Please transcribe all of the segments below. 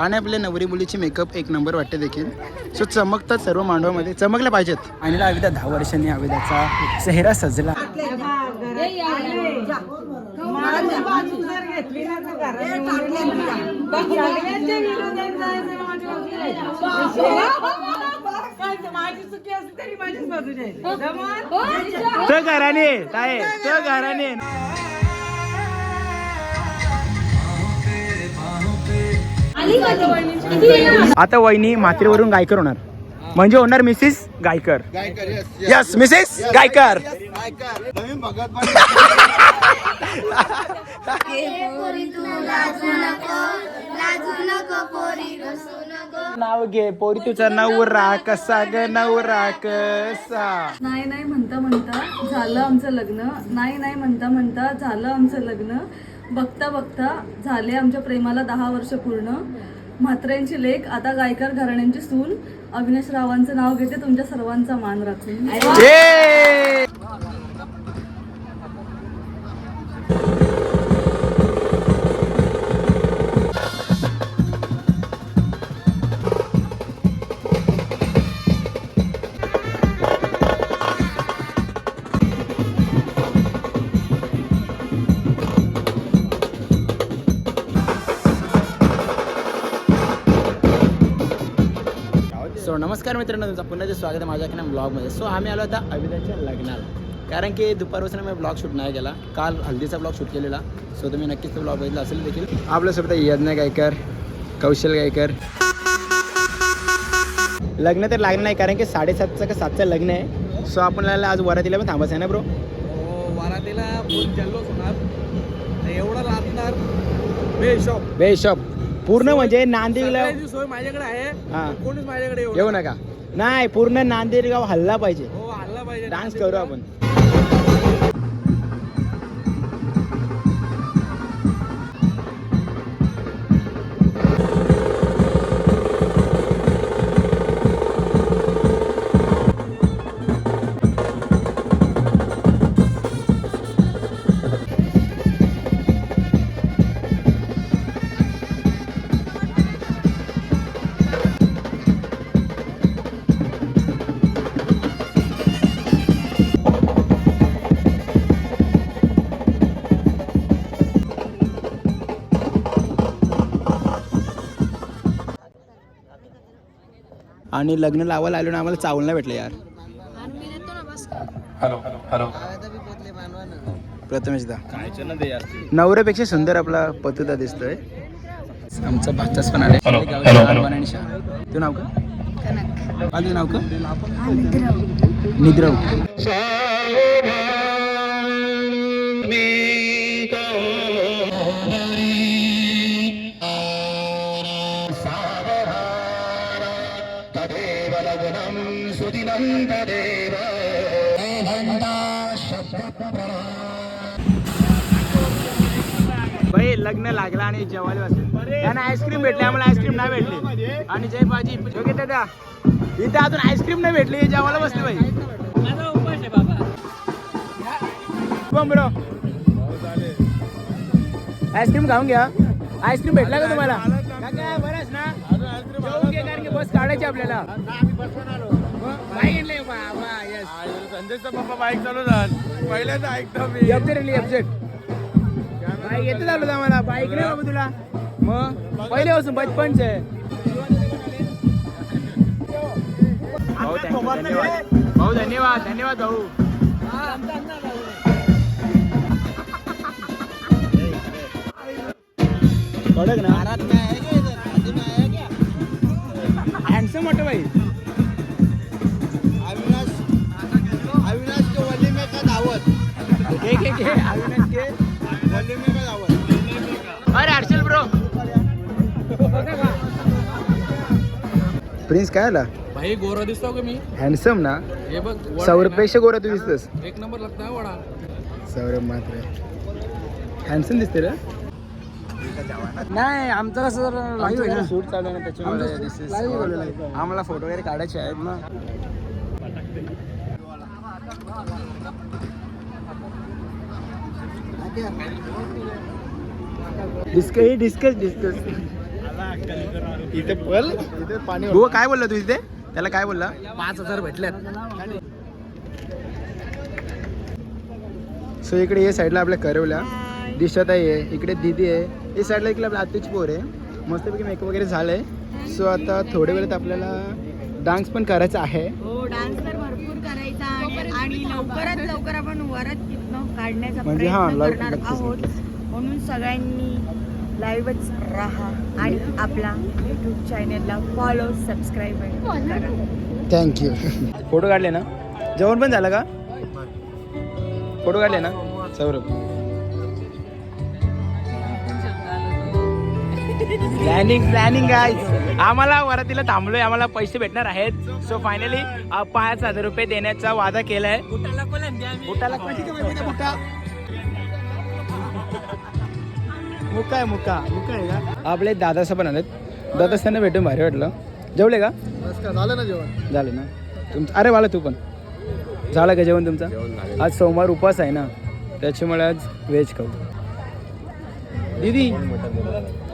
आणि आपल्या नवरी मुलीची मेकअप एक नंबर वाटते देखील. सो चमकतात सर्व मांडवामध्ये. चमकल्या पाहिजेत. आणि आविदा दहा वर्षांनी आविदाचा चेहरा सजला. तो घराने काय तो घराने. आता वहिनी मात्रेवरून गायकर होणार. म्हणजे होणार Mrs Gaikar. Yes Mrs Gaikar. नाव घे पोरी तुझा नवरा कसा ग नवरा कसा? नाही नाही म्हणता म्हणता झालं आमचं लग्न. नाही नाही म्हणता म्हणता झालं आमचं लग्न. बघता बघता झाले आमच्या प्रेमाला दहा वर्ष पूर्ण. म्हात्र्यांची लेख आता गायकर घराण्यांची सून. अविनाश रावांचं नाव घेते तुमच्या सर्वांचा मान राखून. सो नमस्कार मित्रांनो तुमचं पुन्हा स्वागत आहे माझ्या एका ब्लॉगमध्ये सो आम्ही आलो आता अविदाच्या लग्नाला. कारण की दुपारपासून मी ब्लॉग शूट नाही केला. काल हल्दीचा ब्लॉग शूट केलेला. सो तुम्ही नक्कीच तो ब्लॉग बघितला असेल देखील. आपल्यासोबत यज्ञ गायकर कौशल गायकर. लग्न तर लागलं नाही कारण की साडेसातचं का सातचं लग्न आहे. सो आपल्याला आज वरातीला पण थांबायचं आहे ना ब्रो वारातीला फुल जल्लोष होणार. एवढा लागणार बेशॉप. बेशॉप. पूर्ण म्हणजे नांदेडला सगळ्याची सोय माझ्याकडे आहे. कोणीच माझ्याकडे येऊ येऊ नका. नाही पूर्ण नांदेड गाव हल्ला पाहिजे. हो हल्ला पाहिजे. डान्स करू आपण. आणि लग्न लावायला आलो ना आम्हाला चावल नाही भेटलं यार. प्रथमेशदा नवऱ्यापेक्षा सुंदर आपला पतुदा दिसतोय. आमचा भाचाच पण आले तू नाव का आलं नाव का निद्रव. लागला आणि जेवायला बसले. त्यांना आईस्क्रीम भेटले आम्हाला आईस्क्रीम नाही भेटली. आणि जय बाजी योग्य दादा इथे अजून आईस्क्रीम नाही भेटली जेवायला बसले ब्रो? आईस्क्रीम खाऊन घ्या. आईस्क्रीम भेटला का तुम्हाला? बरंच ना. कारण की बस काढायची आपल्याला? संजयचा पप्पा बाईक चालवतात. पहिल्यांदा ऐकतो मी. एफजेट येते झालं आम्हाला बाईक नाही बाबा तुला. मग? पहिले पासून बचपनच आहे. भाऊ धन्यवाद. भाऊ धन्यवाद धन्यवाद भाऊ. कडक ना. हँडसम वाटत भाई अविनाश अविनाश के वली में का दावत अविनाश का अरे हर्षल ब्रो. प्रिन्स काय आला? भाई गोरा दिसतो का मी? हँडसम ना? हे बघ वडा आहे सौरभपेक्षा गोरा तू दिसतोस. ना, एक नंबर लागतं हा वडा. सौरभ मात्र. हँडसम दिसते रे. नाही आमचं कसं आमचं शूट चालू आहे ना त्याच्यामुळे आम्हाला फोटो वगैरे काढायचे आहेत ना. Discuss discuss discuss. इथे पल. इथे पाणी बुवा काय बोलला तू इथे? त्याला काय बोलला? पाच हजार भेटल्यात. सो इकडे या साईडला आपल्या करवल्या. दिशताई आहे इकडे दिदी आहे. या साईडला इकडे आपल्या आत्याची पोर आहे. मस्तपैकी मेकअप वगैरे झालंय. सो आता थोड्या वेळात आपल्याला डान्स पण करायचा आहे. हो डान्स तर भरपूर करायचा आणि- लवकरात लवकर आपण वरत इथनं काढण्याचा म्हणजे हा, प्रयत्न करणार नक्कीच, आहोत. म्हणून सगळ्यांनी लाईव्हच राहा आणि आपला युट्यूब चॅनलला फॉलो सबस्क्राईब करा. थँक्यू फोटो काढले ना? जेवण पण झालं का? फोटो काढले ना? सौरभ. प्लॅनिंग प्लॅनिंग काय आम्हाला वरातीला थांबलोय. आम्हाला पैसे भेटणार आहेत. सो फायनली पाच हजार रुपये देण्याचा वादा केलाय. बुटाला बुटा? मुका आहे मुका. मुका आहे का? आपले दादाचं पण आलेत. दादा त्यांना भेटून भारी वाटलं. जेवले का? झालं ना जेवण? झालं ना. तुमचं अरे वाला तू पण. झालं का जेवण तुमचं? आज सोमवार उपवास आहे ना. त्याच्यामुळे आज व्हेज खाऊ. दीदी.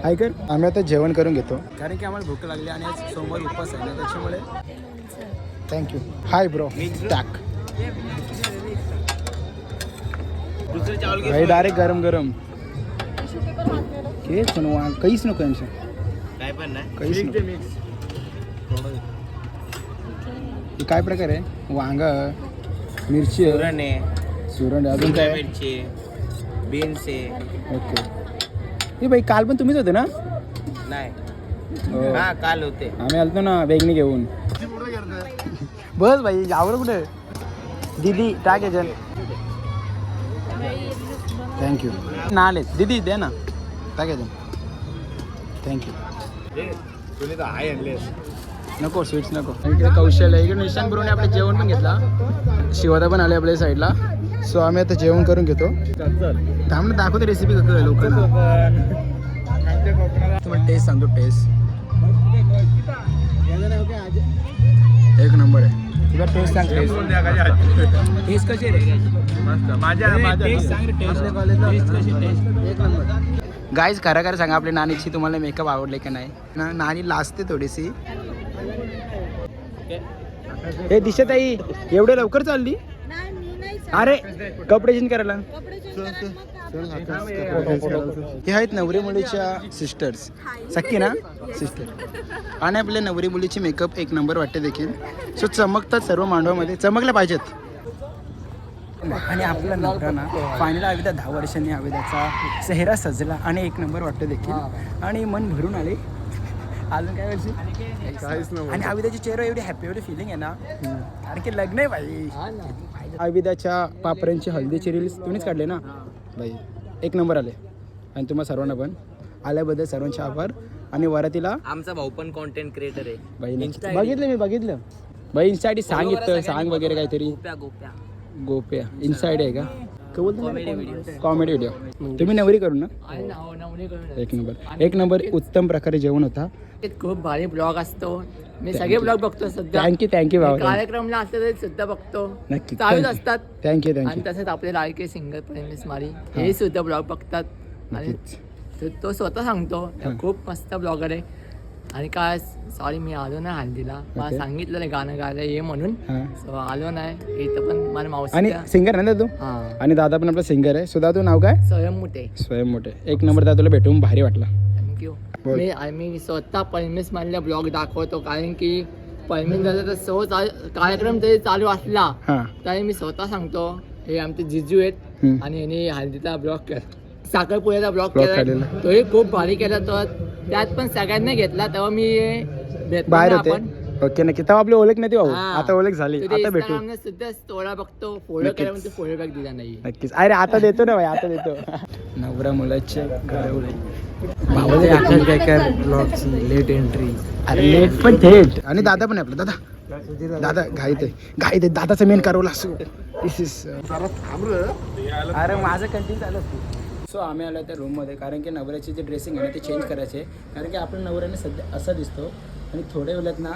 ऐकर आम्ही आता जेवण करून घेतो. कारण की आम्हाला भूक लागली आणि आज सोमवार उपवास आहे ना त्याच्यामुळे थँक्यू हाय ब्रो टाक भाई डायरेक्ट गरम गरम. के काहीच नको यांचं. काय पण नाही. काहीच नको. काय प्रकार आहे? वांग मिरची आहे, सुरण आहे, अजून काय? मिरची बीन्स आहे. ओके हे भाई काल पण तुम्हीच होते ना? नाही. हो. हा काल होते. आम्ही आलतो ना बेगणी घेऊन. बस भाई यावर कुठे? दीदी टाक याच्यात थँक्यू ना आले दीदी द्या ना. टाक याच्यात थँक्यू तुम्ही तर आहे आणलेस नको स्वीट्स नको. इकडे कौशल्य इकडे निशान बरोबर आपलं जेवण पण घेतला. शिवादा पण आले आपल्या साईडला सो आम्ही आता जेवण करून घेतो. ना दाखवतो रेसिपी कसं लवकर तुम्हाला टेस्ट सांगतो टेस्ट एक नंबर आहे. तुला टेस्ट सांग टेस्ट कशी टेस्ट गाईज खरं खरं सांगा आपल्या नानीची तुम्हाला मेकअप आवडले का नाही? ना नानी लाजते थोडीशी. हे दिसत आई एवढे लवकर चालली? अरे कपडे चेंज करायला. हे आहेत नवरी मुलीच्या सिस्टर्स सक्की ना? सिस्टर आणि आपल्या नवरी मुलीची मेकअप एक नंबर वाटते देखील. सो चमकतात सर्व मांडवामध्ये. चमकल्या पाहिजेत. आणि आपला नवरा ना फायनल आविदा दहा वर्षांनी आविदाचा चेहरा सजला आणि एक नंबर वाटतो देखील. आणि मन भरून आले. अजून काय वर्षी काहीच नव्हतं. आणि आविदाची चेहरा एवढी हॅपी एवढी फिलिंग आहे ना कारण की लग्न आहे बाई. आविदाच्या पापऱ्यांची हल्दीची रील्स तुम्हीच काढले ना? बाई एक नंबर आले. आणि तुम्हा सर्वांना पण. आल्याबद्दल सर्वांचे आभार. आणि वरातीला? आमचा भाऊ पण कॉन्टेंट क्रिएटर आहे. बाई नक्की- बघितलं मी बघितलं. बाई इन्स्टासाठी सांगितलं सांग वगैरे काहीतरी. गोप्या गोप्या. गोप्या. इनसाइड आहे का? कॉमेडी व्हिडिओ तुम्ही नवरी करू ना? एक नंबर. एक नंबर उत्तम प्रकारे जेवण होता. खूप भारी ब्लॉग असतो. मी सगळे ब्लॉग बघतो सध्या. थँक्यू थँक्यू बाबा कार्यक्रमला असले तरी सुद्धा बघतो. नक्की. चालूच असतात. थँक्यू आणि थँक्यू तसेच आपले लाडके सिंगर प्रेमिस मारी हे. सुद्धा ब्लॉग बघतात. आणि नक्कीच. तो- तो स्वतः सांगतो हां. खूप मस्त ब्लॉगर आहे. आणि काय सॉरी मी आलो नाही हल्दीला. मला Okay. सांगितलं नाही गाणं गायला ये म्हणून. So, आलो नाही. इथं पण मला मावशी आणि सिंगर आहे ना तू? हा. आणि दादा पण आपला सिंगर आहे. सुद्धा तू नाव काय? स्वयं मुठे स्वयं मोठे एक नंबर दादा तुला भेटून भारी वाटला. थँक्यू बोल. मी आम्ही स्वतः पळमेस मधल्या ब्लॉग दाखवतो कारण की पळमेस झालं तर सो चाल- कार्यक्रम जरी चालू असला हां. तरी मी स्वतः सांगतो हे आमचे जिजू आहेत हम्म. आणि यांनी हल्दीचा ब्लॉग केला. साखरपुड्याचा ब्लॉग Blog केला काढलेला. तोही खूप भारी केला. तो त्यात पण सगळ्यांना घेतला. तेव्हा मी भेटलो बाहेर ना होते. आपण. ओके नक्की. तेव्हा आपली ओळख नाही भाऊ. हा. आता ओळख झाली. तुझ्या आता भेटू. Instagram सुद्धा बघतो. नक्कीच. केला पण फॉलो बॅक दिला नाही नक्कीच. अरे आता देतो ना भाई आता देतो. नवरा मुलाचे घरवले बाबा लेट एंट्री अरे लेट पण थेट. आणि दादा पण आहे आपला. दादा. दादा घाईत आहे घाईत आहे दादाचा मेन कारवला असो दिस इज अरे माझं कंटिन्यू चालू सो आम्ही आलो त्या रूममध्ये कारण की नवऱ्याचे जे ड्रेसिंग आहे ना ते चेंज करायचे कारण की आपल्या नवऱ्याने सध्या असा दिसतो. आणि थोड्या वेळात ना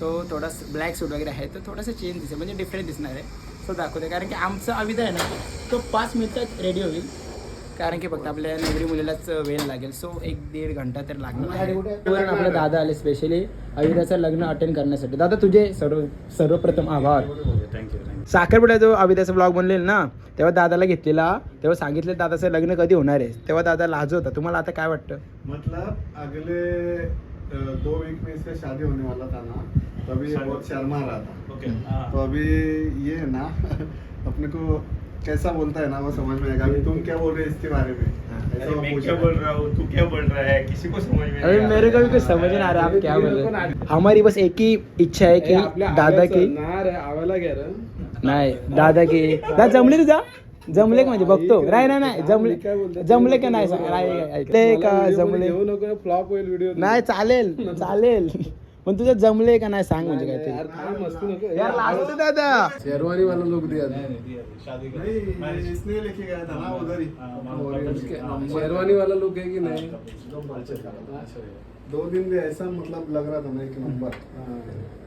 तो थोडा ब्लॅक सूट वगैरे आहे तो थोडासा चेंज दिसेल म्हणजे डिफरंट दिसणार आहे. सो दाखवते कारण की आमचा अविधा आहे ना तो पाच मिनिटात रेडी होईल. कारण की फक्त आपल्या नवरी मुलीलाच वेळ लागेल. सो एक दीड घंटा तर लागणार आहे. कारण आपले दादा आले स्पेशली अविदाचं लग्न अटेंड करण्यासाठी. दादा तुझे सर्व सर्वप्रथम आभार. साखरपुड्या जो अविदाचा ब्लॉग बनलेला ना तेव्हा दादाला घेतलेला तेव्हा सांगितलं दादाचं लग्न कधी होणार आहे? तेव्हा दादा लाज होता. तुम्हाला आता काय वाटतं? मतलब अगले दो वीक में इसका शादी होने वाला था ना तो अभी ये बहुत शर्मा रहा था. तो अभी ये है ना अपने को कैसा बोलता है ना वो समझ में आएगा। अभी तुम क्या बोल रहे हो इसके बारे में? ऐसा वो पूछ रहा है। तू क्या बोल रहा है? किसी को समझ में अरे मेरे को भी कुछ समझ नहीं आ रहा। आप क्या बोल रहे हैं? हमारी बस एक ही इच्छा है कि दादा की नाही दादा की दादा जमले तुझा? जमले का म्हणजे? बघतो. नाही नाही नाही जमले जमले का नाही सांग. नाही ऐकले का जमले? फ्लॉप होईल व्हिडिओ नाही चालेल चालेल. पण तुझं जमले का नाही सांग म्हणजे काहीतरी. यार दादा. शेरवानी वाला लोग दिया नहीं इसने लेके गया था ना उधर ही शेरवानी वाला है कि नहीं? दो दिन भी ऐसा मतलब लग रहा था ना एक नंबर.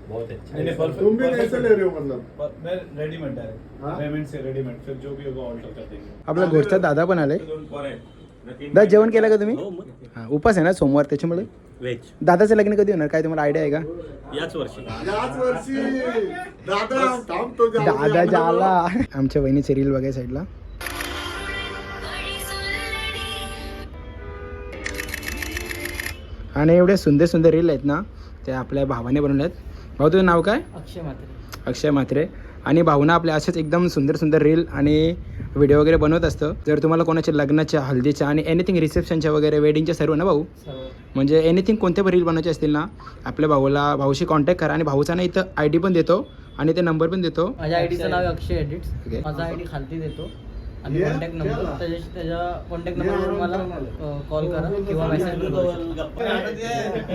बहुत अच्छा तुम भी कैसे ले रहे हो मतलब? मैं रेडीमेड डायरेक्ट हाँ? पेमेंट से रेडीमेड फिर जो भी होगा ऑल्टर कर देंगे। आपला घोषचा दादा पण आले दादा जेवण केलं का तुम्ही? हा उपास आहे ना सोमवार त्याच्यामुळे? दादाचं लग्न कधी होणार? काय तुम्हाला आयडिया आहे का? याच वर्षी. याच वर्षी. दादा. जाला. आमच्या वहिनीचे रील बघाय साईडला आणि एवढे सुंदर सुंदर रील आहेत ना ते आपल्या भावाने बनवले आहेत भाऊ तुझं नाव काय? अक्षय मात्र अक्षय म्हात्रे. आणि भाऊना आपल्या असेच एकदम सुंदर सुंदर रील आणि व्हिडिओ वगैरे बनवत असतं. जर तुम्हाला कोणाच्या लग्नाच्या हल्दीच्या आणि एनिथिंग रिसेप्शनच्या वगैरे वेडिंगच्या सर्व ना भाऊ? म्हणजे एनिथिंग कोणत्या पण रील बनवायचे असतील ना आपल्या भाऊला भाऊशी कॉन्टॅक्ट करा आणि भाऊचा ना इथं आय डी पण देतो आणि ते नंबर पण देतो. माझ्या आयडीचं नाव आहे अक्षय. एडिट्स माझा आयडी खालती देतो. आणि? कॉन्टॅक्ट नंबर त्याच्या त्याच्या कॉन्टॅक्ट नंबरवर मला कॉल करा किंवा मेसेज करू.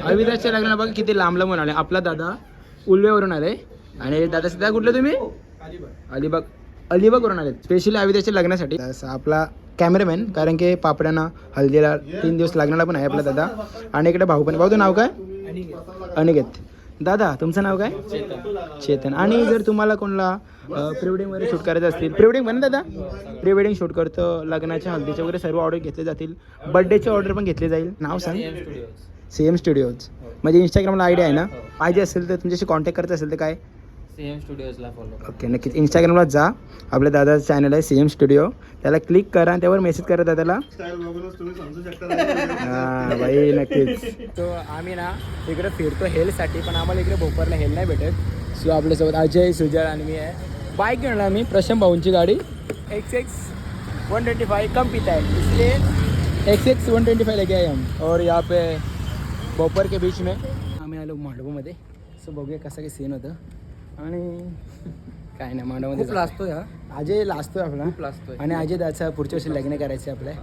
अविदासच्या लग्नाला बघा किती लांब लांबून आले आपला दादा उल्वेवरून आले. आणि दादा सध्या कुठले तुम्ही? अलिबाग. अलिबागवरून आले. स्पेशली अविदासच्या लग्नासाठी. आपला कॅमेरामॅन कारण की पापड्यांना हल्दीला तीन दिवस लागणारा पण आहे आपला दादा. आणि इकडे भाऊ पण भाऊ नाव काय? अनिकेत. दादा तुमचं नाव काय? चेतन. आणि जर तुम्हाला कोणाला प्री वेडिंग वगैरे शूट करायचं असतील प्री वेडिंग पण दादा? प्री वेडिंग शूट करतो. लग्नाच्या हल्दीचे वगैरे सर्व ऑर्डर घेतले जातील. बर्थडेचे ऑर्डर पण घेतले जाईल. नाव सांग. सी एम स्टुडिओज म्हणजे इंस्टाग्रामला आयडिया आहे ना? पाहिजे असेल तर तुमच्याशी कॉन्टॅक्ट करायचं असेल तर काय? सी एम स्टुडिओजला फॉलो ओके नक्कीच. इंस्टाग्रामला जा. आपल्या दादाचं चॅनल आहे सी एम स्टुडिओ. त्याला क्लिक करा आणि त्यावर मेसेज करा दादाला. हा बाई नक्कीच. तो आम्ही ना इकडे फिरतो हेलसाठी पण आम्हाला इकडे भोपारला हेल नाही भेटत. सो आपल्यासोबत अजय सुजळ आणि मी आहे. बाईक घेणार आम्ही प्रशांत भाऊंची गाडी. X X one twenty five कम पीता है इसलिए X X one twenty five लेके आए हम. और यहाँ पे भोपर के बीच में। आम्ही आलो मांडवमध्ये. सो बघूया कसं काही सीन होतं. आणि काय नाही मांडवमध्ये खूप जाऊ. लाजतो या अजय लाजतोय आपला. खूप लाजतोय. आणि अजय दाचा पुढच्या वर्षी लग्न करायचं आपल्या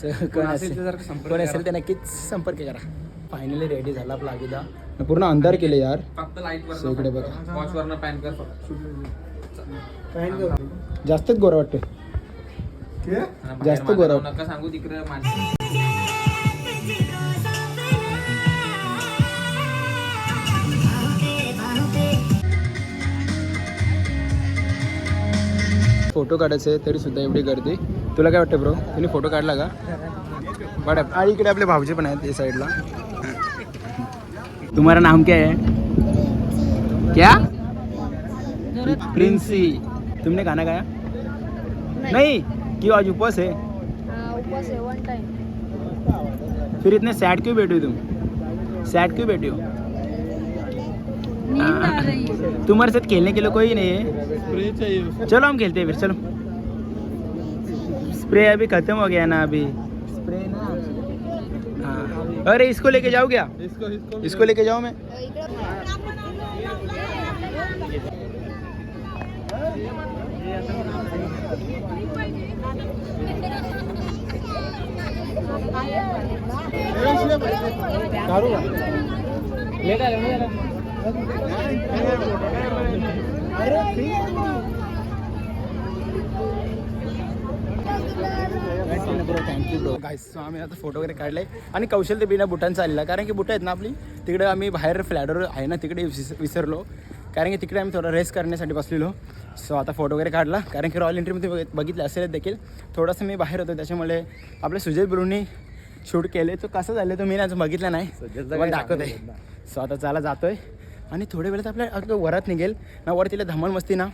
So, कोण असेल तर संपर्क कोण असेल तर नक्कीच संपर्क करा. फायनली रेडी झाला आपला अभिदा पूर्ण अंधार केले यार. फक्त लाइट इकडे बघा. वॉच वरनं पॅन कर जास्तच गोरा वाटतोय? जास्त गोरा नका सांगू तिकडे माझी फोटो काढायचे तरी सुद्धा एवढी गर्दी. तुला काय वाटतं ब्रो तुम्ही फोटो काढला का? आणि इकडे आपले भाऊजी पण आहेत या साईडला तुम्हारा नाम क्या है क्या? प्रिंसी तुमने खाना खाया नहीं. क्यों आज उपवास है उपवास आहे वन टाइम फिर इतने सैड क्यों बैठे हो तुम? सैड क्यों बैठे हो? तुम्हारे साथ खेलने के लिए कोई नहीं है। चलो हम खेलते हैं फिर चलो। स्प्रे अभी खत्म हो गया ना अभी। स्प्रे ना। हाँ। अरे इसको लेके जाओ क्या? इसको लेके जाओ मैं? लेट सो आम्ही आता फोटो वगैरे काढले. आणि कौशल ते बिना बुटांचा आलेला कारण की बुटं आहेत ना आपली. तिकडे आम्ही बाहेर फ्लॅटवर आहे ना तिकडे विस विसरलो. कारण की तिकडे आम्ही थोडा रेस्ट करण्यासाठी बसलेलो. सो आता फोटो वगैरे काढला. कारण की रॉयल एंट्रीमध्ये बघ बघितलं असेल देखील. थोडंसं मी बाहेर होतो. त्याच्यामुळे आपले सुजय ब्रुनी शूट केले. तो कसं झालं तो मी ना बघितलं नाही. दाखवत आहे सो आता चाला जातोय. आणि थोड्या वेळात आपल्या आपलं वरात निघेल. ना वर तिला धमाल मस्ती ना.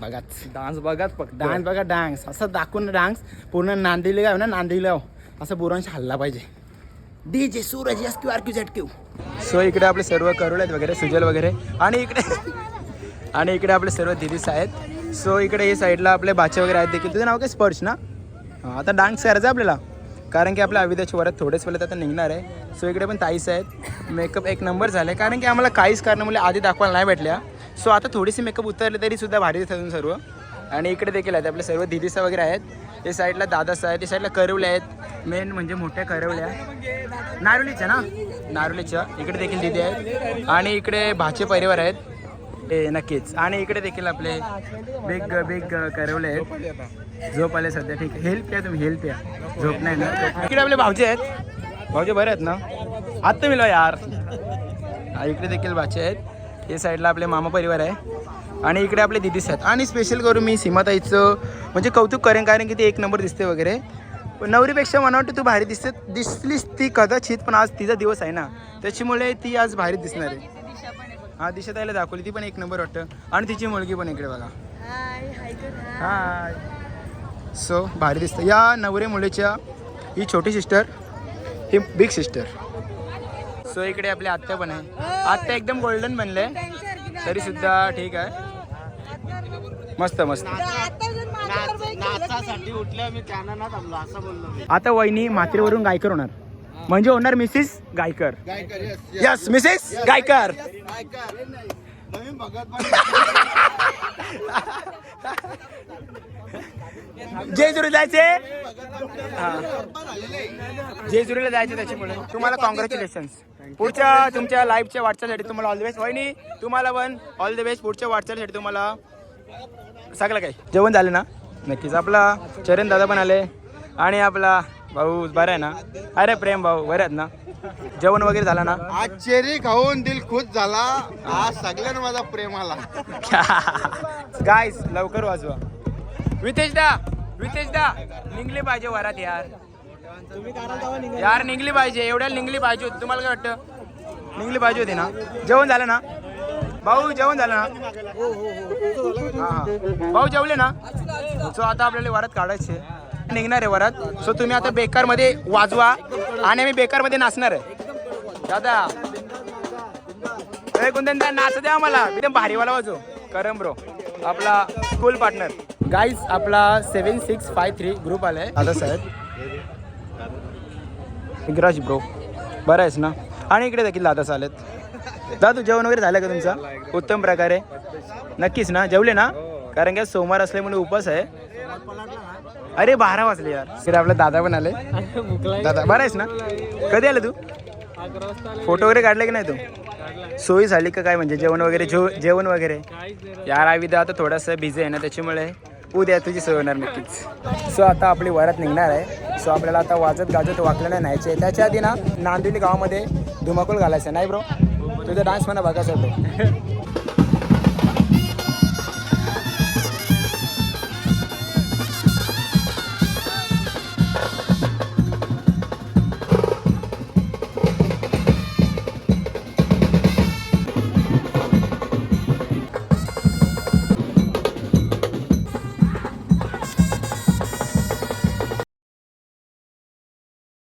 बघाच. डान्स बघाच फक्त. डान्स बघा डान्स. असं दाखवून डान्स. पूर्ण नांदिले गाव ना नांदिले गाव असं बुरांश हल्ला पाहिजे. D J Suraj S Q R Q Z Q so इकडे आपले सर्व करोड आहेत वगैरे सुजल वगैरे. आणि इकडे आणि इकडे आपले सर्व दिदीस आहेत सो इकडे हे साईडला आपले बाचे वगैरे आहेत देखील. तुझं नाव काय? स्पर्श ना? हां आता डान्स करायचा आपल्याला. कारण की आपल्या अविद्याची वरात थोडेच वेळेत आता निघणार आहे. सो इकडे पण ताईस आहेत मेकअप एक नंबर झाला आहे कारण की आम्हाला काहीच कारणामुळे आधी दाखवायला नाही भेटल्या. सो आता थोडीशी मेकअप उतरले तरी सुद्धा भारी दिसतात अजून सर्व. आणि इकडे देखील आहेत आपले सर्व दिदीसा वगैरे आहेत. हे साईडला दादासा आहेत हे साईडला करवले आहेत. मेन म्हणजे मोठ्या करवल्या. नारुलीच्या ना? नारुलीच्या इकडे देखील दिदी आहेत. आणि इकडे भाचे परिवार आहेत. ए नक्कीच. आणि इकडे देखील आपले बिग बिग करवले आहेत. झोप आले सध्या ठीक आहे. हेल्प घ्या तुम्ही हेल्प या. झोप नाही ना? इकडे आपले भावजे आहेत. भावजे बरे आहेत ना? आत्ता मिलो यार. हा, इकडे देखील भाचे आहेत. हे साईडला आपले मामा परिवार आहे. आणि इकडे आपले दिदीस आहेत. आणि स्पेशल करून मी सीमाताईचं. म्हणजे कौतुक करेन कारण की ती एक नंबर दिसते वगैरे. पण नवरीपेक्षा मला वाटतं तू भारी दिसते दिसलीस ती कदाचित पण आज तिचा दिवस आहे ना. त्याच्यामुळे ती आज भारी दिसणार आहे. हा दिशा ताईला दाखवली. ती पण एक नंबर वाटतं. आणि तिची मुलगी पण इकडे बघा. हाय सो भारी दिसतं. या नवरे मुलीच्या ही छोटी सिस्टर ही बिग सिस्टर सो इकडे आपली आत्या पण आहे. आत्या एकदम गोल्डन बनले. तरी सुद्धा ठीक आहे. मस्त मस्त. आता वहिनी मात्रेवरून गायकर होणार. म्हणजे होणार Mrs Gaikar. Yes Mrs Gaikar. Jejuri जायचे? हा. जेजुरीला जायचे त्याच्यामुळे. तुम्हाला कॉंग्रॅच्युलेशन पुढच्या तुमच्या लाईफच्या वाटचालसाठी तुम्हाला ऑल द बेस्ट वहिनी तुम्हाला पण ऑल द बेस्ट पुढच्या वाटचालसाठी तुम्हाला सगळं काही. जेवण झालं ना? नक्कीच. आपला चरण दादा पण आले. आणि आपला भाऊ बरं आहे ना? अरे प्रेम भाऊ बरे आहेत ना? जेवण वगैरे झालं ना? आज चेरी खाऊन दिल खुश झाला. आज सगळ्यांना माझा प्रेम आला. गाईस लवकर वाजवा. वितेश दा निघली पाहिजे वरात यार. यार निघली पाहिजे एवढ्या निघली पाहिजे होती. तुम्हाला काय वाटतं? निघली पाहिजे होती ना? जेवण झालं ना? भाऊ जेवण झालं ना? भाऊ जेवले ना? सो आता आपल्याला वरात काढायचे निघणार आहे वरात. सो तुम्ही आता बेकारमध्ये वाजवा आणि आम्ही बेकारमध्ये नाचणार आहे. दादा. ए कुंदन नाच द्या आम्हाला. एकदम भारीवाला वाजव. करम ब्रो आपला स्कूल पार्टनर गाईज आपला seven six five three group आलाय आता साहेब. विग्राज ब्रो बरं आहेस ना? आणि इकडे देखील दादा चालेत दादू जेवण वगैरे झालं का तुमचा? उत्तम प्रकारे. नक्कीच ना? जेवले ना? कारण की आज सोमवार असल्यामुळे उपास आहे. अरे बारा वाजले यार. इकडे आपला दादा पण आले. दादा बरं आहेस ना? कधी आलं तू? फोटो वगैरे काढले की नाही तू? सोयी झाली का काय म्हणजे? जेवण वगैरे जेव जेवण वगैरे? यार आवी आता थोडासा बिझी आहे ना त्याच्यामुळे उद्या तुझी सोय होणार नक्कीच. सो आता आपली वरात निघणार आहे. सो आपल्याला आता वाजत गाजत वाकल्याला न्यायचे आहे. त्याच्या आधी ना नांदिवली गावामध्ये धुमाकूल घालायचं नाही ब्रो तुझा डान्स मला बघायचा होतो